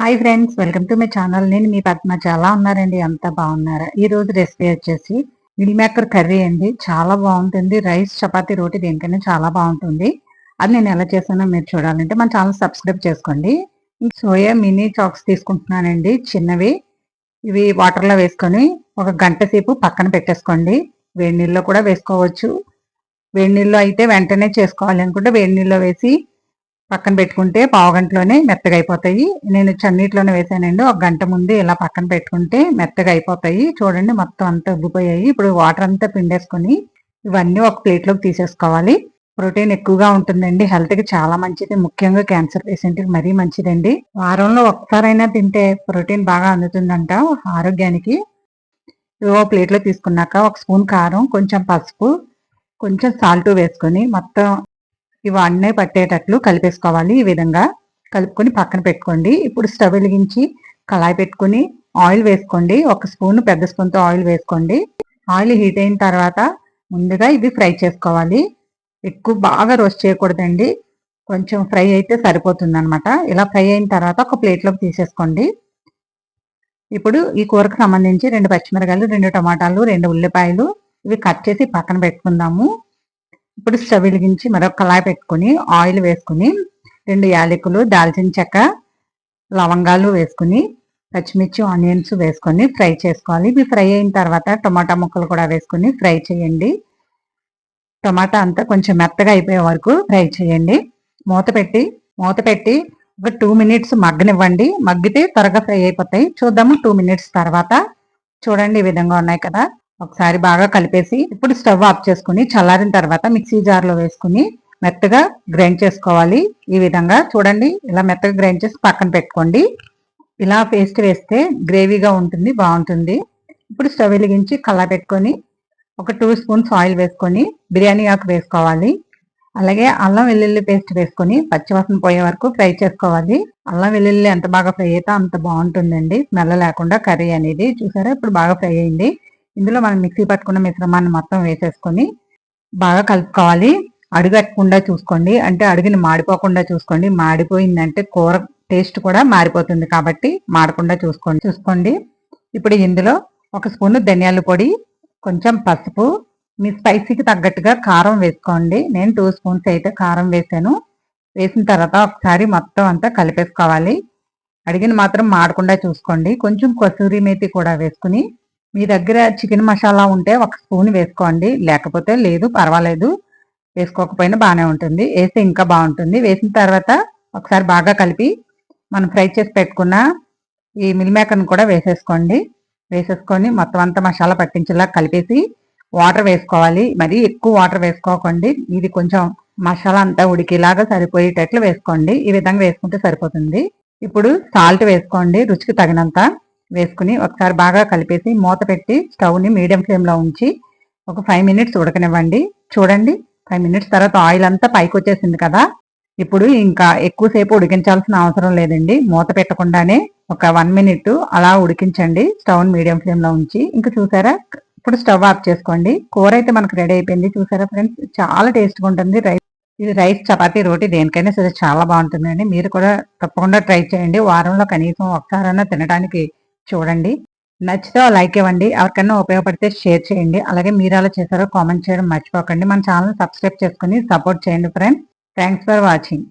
Hi friends welcome to my channel నేను మీ పద్మ. చాలా ఉన్నారండి? అంత బాగున్నారా? ఈరోజు రెసిపీ వచ్చేసి మిల్ మేకర్ కర్రీ అండి. చాలా బాగుంటుంది. రైస్ చపాతి రోటీ దేనికైనా చాలా బాగుంటుంది. అది నేను ఎలా చేశానో మీరు చూడాలంటే మన ఛానల్ సబ్స్క్రైబ్ చేసుకోండి. సోయా మినీ చాక్స్ తీసుకుంటున్నానండి. చిన్నవి. ఇవి వాటర్లో వేసుకొని ఒక గంట సేపు పక్కన పెట్టేసుకోండి. వేడి నీళ్ళలో కూడా వేసుకోవచ్చు. వేడి నీళ్ళు అయితే వెంటనే చేసుకోవాలి అనుకుంటే వేడి నీళ్ళలో వేసి పక్కన పెట్టుకుంటే పావు గంటలోనే మెత్తగా అయిపోతాయి. నేను చన్నీటిలోనే వేసానండి. ఒక గంట ముందు ఇలా పక్కన పెట్టుకుంటే మెత్తగా అయిపోతాయి. చూడండి మొత్తం అంతా ఉబ్బిపోయాయి. ఇప్పుడు వాటర్ అంతా పిండేసుకొని ఇవన్నీ ఒక ప్లేట్లోకి తీసేసుకోవాలి. ప్రోటీన్ ఎక్కువగా ఉంటుందండి. హెల్త్కి చాలా మంచిది. ముఖ్యంగా క్యాన్సర్ పేషెంట్కి మరీ మంచిదండి. వారంలో ఒక్కసారైనా తింటే ప్రోటీన్ బాగా అందుతుందంట ఆరోగ్యానికి. ఓ ప్లేట్లో తీసుకున్నాక ఒక స్పూన్ కారం కొంచెం పసుపు కొంచెం సాల్ట్ వేసుకొని మొత్తం ఇవి అన్నీ పట్టేటట్లు కలిపేసుకోవాలి. ఈ విధంగా కలుపుకొని పక్కన పెట్టుకోండి. ఇప్పుడు స్టవ్ వెలిగించి కళాయి పెట్టుకొని ఆయిల్ వేసుకోండి. ఒక స్పూన్ పెద్ద స్పూన్తో ఆయిల్ వేసుకోండి. ఆయిల్ హీట్ అయిన తర్వాత ముందుగా ఇవి ఫ్రై చేసుకోవాలి. ఎక్కువ బాగా రోస్ట్ చేయకూడదండి. కొంచెం ఫ్రై అయితే సరిపోతుంది అనమాట ఇలా ఫ్రై అయిన తర్వాత ఒక ప్లేట్లోకి తీసేసుకోండి. ఇప్పుడు ఈ కూరకు సంబంధించి రెండు పచ్చిమిరకాయలు రెండు టమాటాలు రెండు ఉల్లిపాయలు ఇవి కట్ చేసి పక్కన పెట్టుకుందాము. ఇప్పుడు స్టవ్ వెలిగించి మరొక కళాయి పెట్టుకుని ఆయిల్ వేసుకుని రెండు యాలకులు దాల్చిన చెక్క లవంగాలు వేసుకుని పచ్చిమిర్చి ఆనియన్స్ వేసుకొని ఫ్రై చేసుకోవాలి. ఇవి ఫ్రై అయిన తర్వాత టమాటా ముక్కలు కూడా వేసుకుని ఫ్రై చేయండి. టమాటా అంతా కొంచెం మెత్తగా అయిపోయే వరకు ఫ్రై చేయండి. మూత పెట్టి మూత పెట్టి ఒక టూ మినిట్స్ మగ్గనివ్వండి. మగ్గితే త్వరగా ఫ్రై అయిపోతాయి. చూద్దాము టూ మినిట్స్ తర్వాత. చూడండి ఈ విధంగా ఉన్నాయి కదా. ఒకసారి బాగా కలిపేసి ఇప్పుడు స్టవ్ ఆఫ్ చేసుకుని చల్లారిన తర్వాత మిక్సీ జార్లో వేసుకుని మెత్తగా గ్రైండ్ చేసుకోవాలి. ఈ విధంగా చూడండి ఇలా మెత్తగా గ్రైండ్ చేసి పక్కన పెట్టుకోండి. ఇలా పేస్ట్ వేస్తే గ్రేవీగా ఉంటుంది బాగుంటుంది. ఇప్పుడు స్టవ్ వెలిగించి కల్లా పెట్టుకొని ఒక టూ స్పూన్స్ ఆయిల్ వేసుకొని బిర్యానీ ఆకు వేసుకోవాలి. అలాగే అల్లం వెల్లుల్లి పేస్ట్ వేసుకొని పచ్చివాసన పోయే వరకు ఫ్రై చేసుకోవాలి. అల్లం వెల్లుల్లి ఎంత బాగా ఫ్రై అయితే అంత బాగుంటుందండి. స్మెల్ లేకుండా కర్రీ అనేది చూసారా? ఇప్పుడు బాగా ఫ్రై అయింది. ఇందులో మనం మిక్సీ పట్టుకున్న మిశ్రమాన్ని మొత్తం వేసేసుకొని బాగా కలుపుకోవాలి. అడుగట్టకుండా చూసుకోండి. అంటే అడుగుని మాడిపోకుండా చూసుకోండి. మాడిపోయిందంటే కూర టేస్ట్ కూడా మారిపోతుంది కాబట్టి మాడకుండా చూసుకోండి. చూసుకోండి. ఇప్పుడు ఇందులో ఒక స్పూన్ ధనియాల పొడి కొంచెం పసుపు మీ స్పైసీకి తగ్గట్టుగా కారం వేసుకోండి. నేను టూ స్పూన్స్ అయితే కారం వేసాను. వేసిన తర్వాత ఒకసారి మొత్తం అంతా కలిపేసుకోవాలి. అడిగిన మాత్రం మాడకుండా చూసుకోండి. కొంచెం కసూరి మేతి కూడా వేసుకుని మీ దగ్గర చికెన్ మసాలా ఉంటే ఒక స్పూన్ వేసుకోండి. లేకపోతే లేదు పర్వాలేదు. వేసుకోకపోయినా బాగానే ఉంటుంది. వేస్తే ఇంకా బాగుంటుంది. వేసిన తర్వాత ఒకసారి బాగా కలిపి మనం ఫ్రై చేసి పెట్టుకున్న ఈ మిల్మేకర్ని కూడా వేసేసుకోండి. వేసేసుకొని మొత్తం అంతా మసాలా పట్టించేలా కలిపేసి వాటర్ వేసుకోవాలి. మరి ఎక్కువ వాటర్ వేసుకోకండి. ఇది కొంచెం మసాలా అంతా ఉడికేలాగా సరిపోయేటట్లు వేసుకోండి. ఈ విధంగా వేసుకుంటే సరిపోతుంది. ఇప్పుడు సాల్ట్ వేసుకోండి. రుచికి తగినంత. వేసుకుని ఒకసారి బాగా కలిపేసి మూత పెట్టి స్టవ్ని మీడియం ఫ్లేమ్లో ఉంచి ఒక ఫైవ్ మినిట్స్ ఉడకనివ్వండి. చూడండి ఫైవ్ మినిట్స్ తర్వాత ఆయిల్ అంతా పైకి వచ్చేసింది కదా. ఇప్పుడు ఇంకా ఎక్కువసేపు ఉడికించాల్సిన అవసరం లేదండి. మూత పెట్టకుండానే ఒక వన్ మినిట్ అలా ఉడికించండి. స్టవ్ మీడియం ఫ్లేమ్లో ఉంచి. ఇంకా చూసారా? ఇప్పుడు స్టవ్ ఆఫ్ చేసుకోండి. కూర అయితే మనకు రెడీ అయిపోయింది. చూసారా ఫ్రెండ్స్? చాలా టేస్ట్గా ఉంటుంది. రైస్ ఇది రైస్ చపాతీ రోటీ దేనికైనా సరే చాలా బాగుంటుందండి. మీరు కూడా తప్పకుండా ట్రై చేయండి. వారంలో కనీసం ఒకసారైనా తినడానికి చూడండి. నచ్చితే లైక్ ఇవ్వండి. ఎవరికైనా ఉపయోగపడితే షేర్ చేయండి. అలాగే మీరు అలా చేశారో కామెంట్ చేయడం మర్చిపోకండి. మన ఛానల్ సబ్స్క్రైబ్ చేసుకుని సపోర్ట్ చేయండి ఫ్రెండ్స్. Thanks for watching.